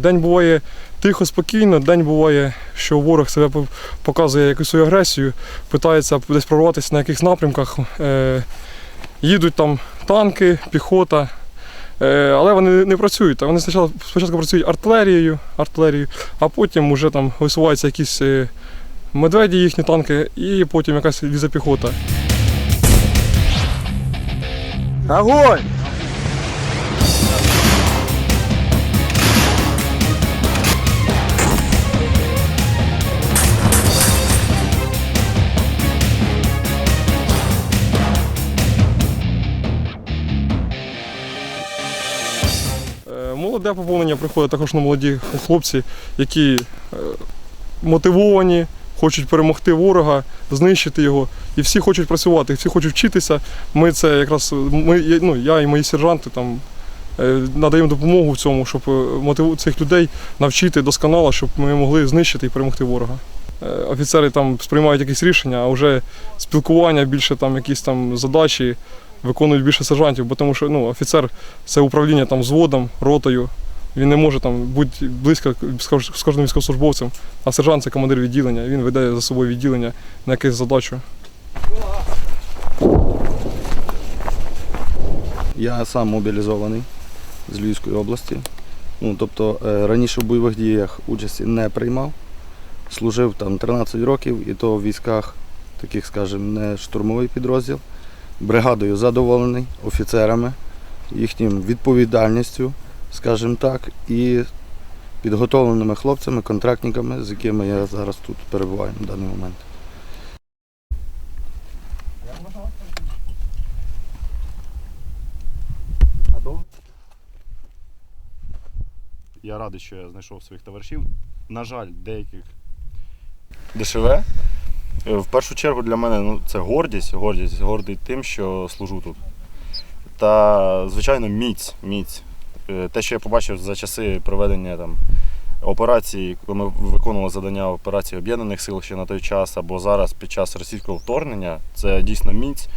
День буває тихо, спокійно, день буває, що ворог себе показує якусь свою агресію, питається десь прорватися на якихось напрямках. Е, їдуть там танки, піхота. Е, але вони не працюють. Вони спочатку, спочатку працюють артилерією, артилерією, а потім вже там висуваються якісь е, медведі, їхні танки, і потім якась лізе піхота. Огонь! Молоде поповнення приходить також на молоді хлопці, які е, мотивовані, хочуть перемогти ворога, знищити його. І всі хочуть працювати, всі хочуть вчитися. Ми це якраз ми, ну, я і мої сержанти там е, надаємо допомогу в цьому, щоб е, цих людей навчити досконало, щоб ми могли знищити і перемогти ворога. Офіцери там сприймають якісь рішення, а вже спілкування, більше там якісь там задачі виконують більше сержантів, бо тому що ну, офіцер це управління там взводом, ротою. Він не може там бути близько з кожним військовослужбовцем, а сержант це командир відділення. Він веде за собою відділення на якусь задачу. Я сам мобілізований з Львівської області. Ну, тобто е, раніше в бойових діях участі не приймав. Служив там 13 років і то в військах, таких, скажімо, не штурмовий підрозділ. Бригадою задоволений, офіцерами, їхнім відповідальністю, скажімо так, і підготовленими хлопцями, контрактниками, з якими я зараз тут перебуваю на даний момент. Я радий, що я знайшов своїх товаришів. На жаль, деяких ДШВ. Е, В першу чергу для мене ну, це гордість, гордість, гордий тим, що служу тут. Та, звичайно, міць. міць. Е, Те, що я побачив за часи проведення там, операції, коли ми виконували завдання операції Об'єднаних сил ще на той час, або зараз під час російського вторгнення, це дійсно міць.